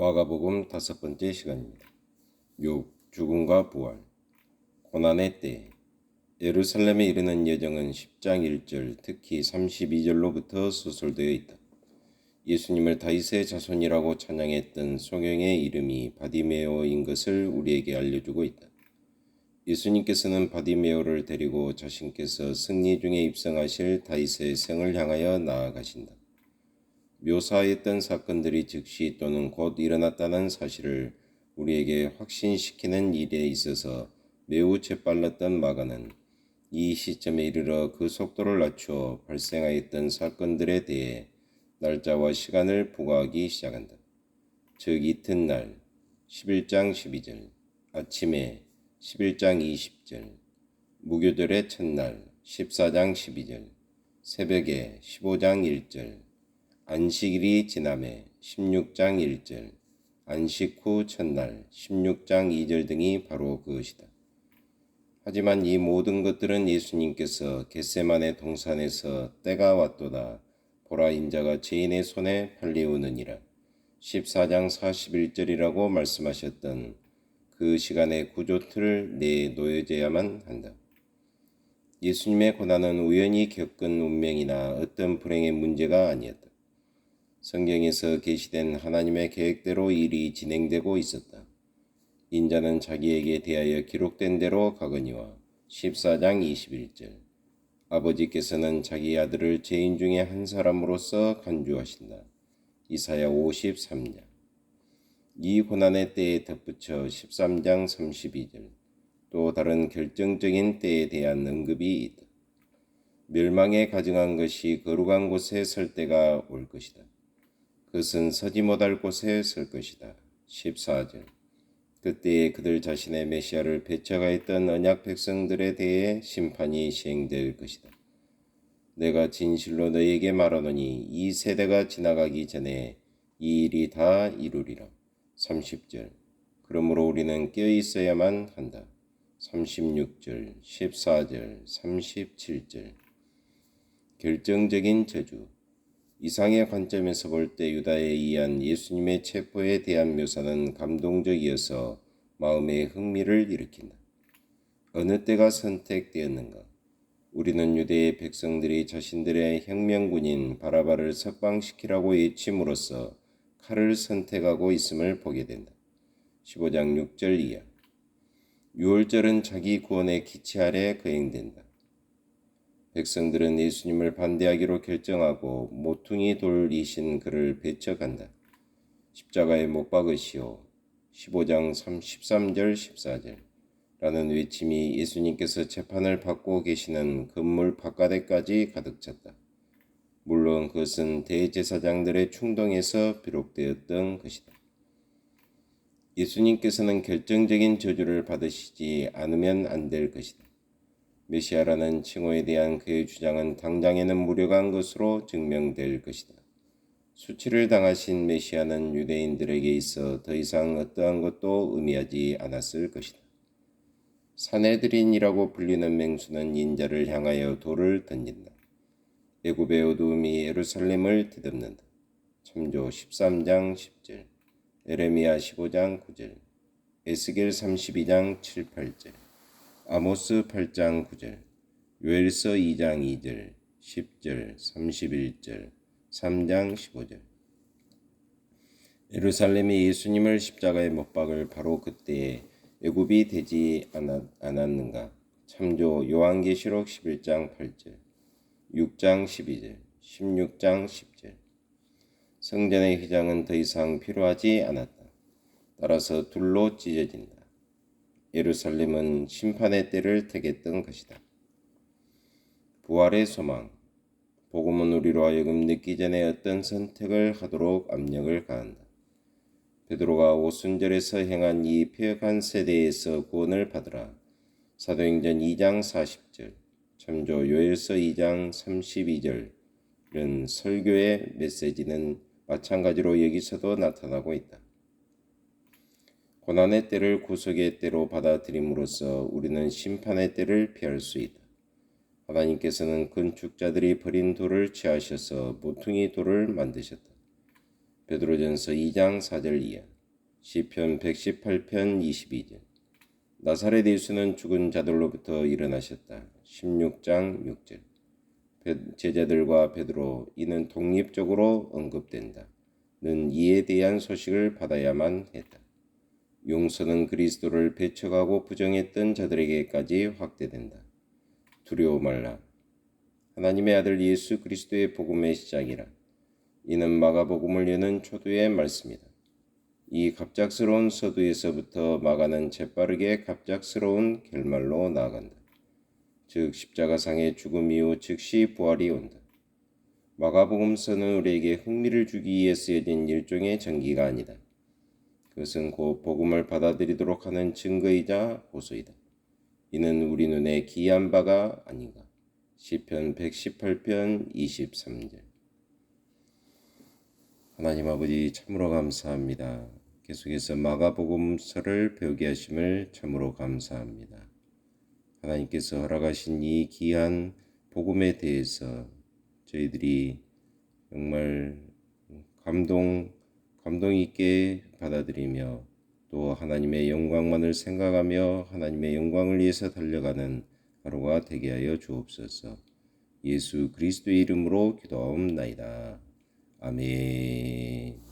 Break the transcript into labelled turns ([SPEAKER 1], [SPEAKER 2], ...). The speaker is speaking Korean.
[SPEAKER 1] 마가복음 다섯 번째 시간입니다. 욕, 죽음과 부활, 고난의 때, 예루살렘에 이르는 여정은 10장 1절, 특히 32절로부터 소설되어 있다. 예수님을 다윗의 자손이라고 찬양했던 소경의 이름이 바디메오인 것을 우리에게 알려주고 있다. 예수님께서는 바디메오를 데리고 자신께서 승리 중에 입성하실 다윗의 성을 향하여 나아가신다. 묘사했던 사건들이 즉시 또는 곧 일어났다는 사실을 우리에게 확신시키는 일에 있어서 매우 재빨랐던 마가는 이 시점에 이르러 그 속도를 낮추어 발생하였던 사건들에 대해 날짜와 시간을 부과하기 시작한다. 즉 이튿날 11장 12절, 아침에 11장 20절, 무교절의 첫날 14장 12절, 새벽에 15장 1절, 안식일이 지남해 16장 1절, 안식 후 첫날 16장 2절 등이 바로 그것이다. 하지만 이 모든 것들은 예수님께서 겟세만의 동산에서 때가 왔도다 보라 인자가 죄인의 손에 팔리우느니라 14장 41절이라고 말씀하셨던 그 시간의 구조틀을 내에 놓여져야만 한다. 예수님의 고난은 우연히 겪은 운명이나 어떤 불행의 문제가 아니었다. 성경에서 계시된 하나님의 계획대로 일이 진행되고 있었다. 인자는 자기에게 대하여 기록된 대로 가거니와 14장 21절 아버지께서는 자기 아들을 죄인 중에 한 사람으로서 간주하신다. 이사야 53장 이 고난의 때에 덧붙여 13장 32절 또 다른 결정적인 때에 대한 언급이 있다. 멸망에 가증한 것이 거룩한 곳에 설 때가 올 것이다. 그것은 서지 못할 곳에 설 것이다. 14절 그때에 그들 자신의 메시아를 배척하였던 언약 백성들에 대해 심판이 시행될 것이다. 내가 진실로 너에게 말하노니 이 세대가 지나가기 전에 이 일이 다 이루리라. 30절 그러므로 우리는 깨어 있어야만 한다. 36절, 14절, 37절 결정적인 저주 이상의 관점에서 볼 때 유다에 의한 예수님의 체포에 대한 묘사는 감동적이어서 마음에 흥미를 일으킨다. 어느 때가 선택되었는가? 우리는 유대의 백성들이 자신들의 혁명군인 바라바를 석방시키라고 외침으로써 칼을 선택하고 있음을 보게 된다. 15장 6절 이하. 6월절은 자기 구원의 기치 아래 거행된다. 백성들은 예수님을 반대하기로 결정하고 모퉁이 돌이신 그를 배척한다. 십자가에 못 박으시오. 15장 13절 14절 라는 외침이 예수님께서 재판을 받고 계시는 건물 바깥에까지 가득 찼다. 물론 그것은 대제사장들의 충동에서 비롯되었던 것이다. 예수님께서는 결정적인 저주를 받으시지 않으면 안 될 것이다. 메시아라는 칭호에 대한 그의 주장은 당장에는 무력한 것으로 증명될 것이다. 수치를 당하신 메시아는 유대인들에게 있어 더 이상 어떠한 것도 의미하지 않았을 것이다. 사내들인이라고 불리는 맹수는 인자를 향하여 돌을 던진다. 애굽의 어두움이 예루살렘을 뒤덮는다. 참조 13장 10절, 에레미야 15장 9절, 에스겔 32장 7, 8절. 아모스 8장 9절, 요엘서 2장 2절, 10절, 31절, 3장 15절. 예루살렘이 예수님을 십자가에 못 박을 바로 그때에 애굽이 되지 않았는가? 참조 요한계시록 11장 8절, 6장 12절, 16장 10절. 성전의 휘장은 더 이상 필요하지 않았다. 따라서 둘로 찢어진다. 예루살렘은 심판의 때를 택했던 것이다. 부활의 소망. 복음은 우리로 하여금 늦기 전에 어떤 선택을 하도록 압력을 가한다. 베드로가 오순절에서 행한 이 폐역한 세대에서 구원을 받으라. 사도행전 2장 40절, 참조 요엘서 2장 32절은 설교의 메시지는 마찬가지로 여기서도 나타나고 있다. 고난의 때를 구속의 때로 받아들임으로써 우리는 심판의 때를 피할 수 있다. 하나님께서는 건축자들이 버린 돌을 취하셔서 모퉁이 돌을 만드셨다. 베드로전서 2장 4절 이하 시편 118편 22절 나사렛 예수는 죽은 자들로부터 일어나셨다. 16장 6절 베- 제자들과 베드로 이는 독립적으로 언급된다. 는 이에 대한 소식을 받아야만 했다. 용서는 그리스도를 배척하고 부정했던 자들에게까지 확대된다. 두려워 말라. 하나님의 아들 예수 그리스도의 복음의 시작이라. 이는 마가복음을 여는 초두의 말씀이다. 이 갑작스러운 서두에서부터 마가는 재빠르게 갑작스러운 결말로 나아간다. 즉 십자가상의 죽음 이후 즉시 부활이 온다. 마가복음서는 우리에게 흥미를 주기 위해 쓰여진 일종의 전기가 아니다. 그것은 곧 복음을 받아들이도록 하는 증거이자 보소이다. 이는 우리 눈에 기이한 바가 아닌가. 시편 118편 23절. 하나님 아버지 참으로 감사합니다. 계속해서 마가복음서를 배우게 하심을 참으로 감사합니다. 하나님께서 허락하신 이 귀한 복음에 대해서 저희들이 정말 감동 감동 있게 받아들이며 또 하나님의 영광만을 생각하며 하나님의 영광을 위해서 달려가는 하루가 되게 하여 주옵소서. 예수 그리스도의 이름으로 기도하옵나이다. 아멘.